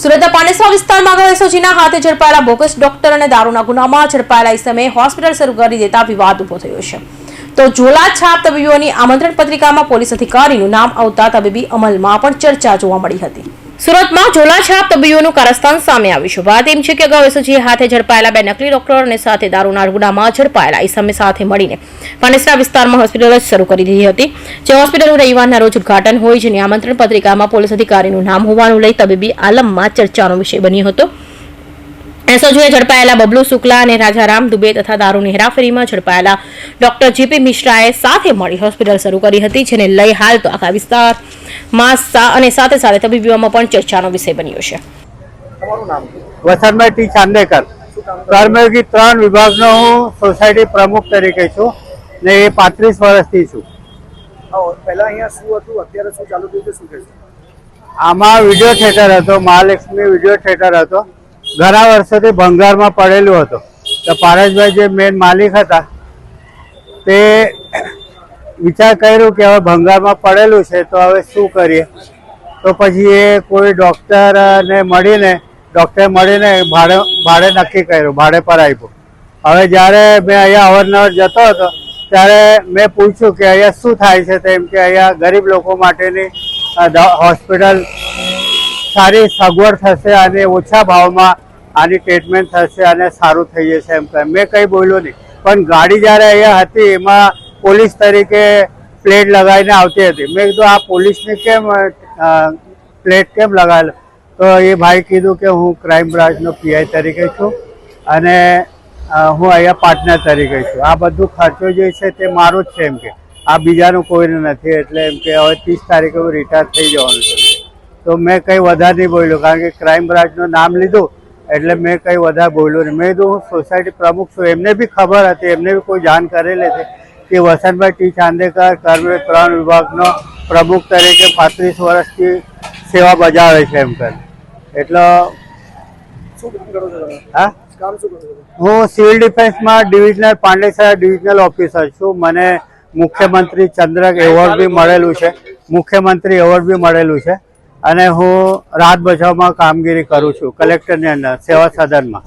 સુરતના પાનેસવા વિસ્તારમાં અગાઉ એસઓજીના હાથે ઝડપાયેલા બોગસ ડોક્ટર અને દારૂના ગુનામાં ઝડપાયેલા ઇસમે હોસ્પિટલ શરૂ કરી દેતા વિવાદ ઊભો થયો છે. તો ઝોલા છાપ તબીબોની આમંત્રણ પત્રિકામાં પોલીસ અધિકારીનું નામ આવતા તબીબી અમલમાં પણ ચર્ચા જોવા મળી હતી. સુરતમાં ઝોલા તબીઓનું કારસ્થાન સામે આવ્યું છે. વાત એમ છે કે અગાઉ એસઓજી હાથે ઝડપાયેલા બે નકલી ડોક્ટર અને સાથે દારૂના ગુનામાં ઝડપાયેલા ઇસમે સાથે મળીને પાનેસરા વિસ્તારમાં હોસ્પિટલ જ શરૂ કરી દીધી હતી. જે હોસ્પિટલનું રવિવારના રોજ ઉદઘાટન હોય જેની આમંત્રણ પત્રિકામાં પોલીસ અધિકારીનું નામ હોવાનું લઈ તબીબી આલમમાં ચર્ચાનો વિષય બન્યો હતો. એસઓજીએ ઝડપાયેલા બબલુ શુક્લા અને રાજારામ દુબે તથા દારૂની હેરાફેરીમાં ઝડપાયેલા ડોક્ટર જીપી મિશ્રાએ સાથે મળી હોસ્પિટલ શરૂ કરી હતી, જેને લઈ હાલ તો આખા વિસ્તારમાં સા- અને સાથે સાથે તબીબીઓમાં પણ ચર્ચાનો વિષય બન્યો છે. વસંતભાઈ ટી ચાંદેકર. કર્મયોગી ત્રણ વિભાગનો હું સોસાયટી પ્રમુખ તરીકે છું ને એ પાંત્રીસ વર્ષથી છું. હા પહેલા અહીંયા શું હતું અત્યારે શું ચાલુ થયું શું કહેશો આમાં વીડિયો થિયેટર હતો મહાલક્ષ્મી વીડિયો થિયેટર હતો. ઘણા વર્ષોથી ભંગારમાં પડેલું હતું. તો પારસભાઈ જે મેન માલિક હતા તે વિચાર કર્યું કે હવે ભંગારમાં પડેલું છે, તો હવે શું કરીએ? તો પછી એ કોઈ ડૉક્ટરને મળીને ડૉક્ટર મળીને ભાડે ભાડે નક્કી કર્યું, ભાડે પર આપ્યું. હવે જ્યારે મેં અહીંયા અવારનવાર જતો હતો, ત્યારે મેં પૂછ્યું કે અહીંયા શું થાય છે તેમ કે અહીંયા ગરીબ લોકો માટેની હોસ્પિટલ સારી સગવડ થશે અને ઓછા ભાવમાં આની ટ્રીટમેન્ટ થશે અને સારું થઈ જશે એમ કહે. મેં કંઈ બોલ્યો નહીં. પણ ગાડી જ્યારે અહીંયા હતી, એમાં પોલીસ તરીકે પ્લેટ લગાવીને આવતી હતી. મેં કીધું, આ પોલીસને કેમ પ્લેટ કેમ લગાવેલો? તો એ ભાઈ કીધું કે, હું ક્રાઇમ બ્રાન્ચનો પીઆઈ તરીકે છું અને હું અહીંયા પાર્ટનર તરીકે છું. આ બધું ખર્ચો જે છે તે મારો જ છે એમ કે. આ બીજાનું કોઈને નથી. એટલે એમ કે, હવે ત્રીસ તારીખે હું રિટાયર થઈ જવાનું છે. તો મેં કંઈ વધારે નહીં બોલ્યું, કારણ કે ક્રાઇમ બ્રાન્ચનું નામ લીધું, એટલે મેં કંઈ વધારે બોલ્યું નહીં. મેં કીધું, હું સોસાયટી પ્રમુખ છું. એમને બી ખબર હતી, એમને બી કોઈ જાણ કરેલી હતી કે વસંતભાઈ ટી ચાંદેકર કર્મવીર ત્રણ વિભાગનો પ્રમુખ તરીકે પાંત્રીસ વર્ષથી સેવા બજાવે છે એમ કરી એટલે હા? હું સિવિલ ડિફેન્સમાં ડિવિઝનલ પાંડેસરા ડિવિઝનલ ઓફિસર છું. મને મુખ્યમંત્રી ચંદ્રક એવોર્ડ બી મળેલું છે. મુખ્યમંત્રી એવોર્ડ બી મળેલું છે. અને હું રાત બચાવમાં કામગીરી કરું છું કલેક્ટરની અંદર સેવા સદનમાં.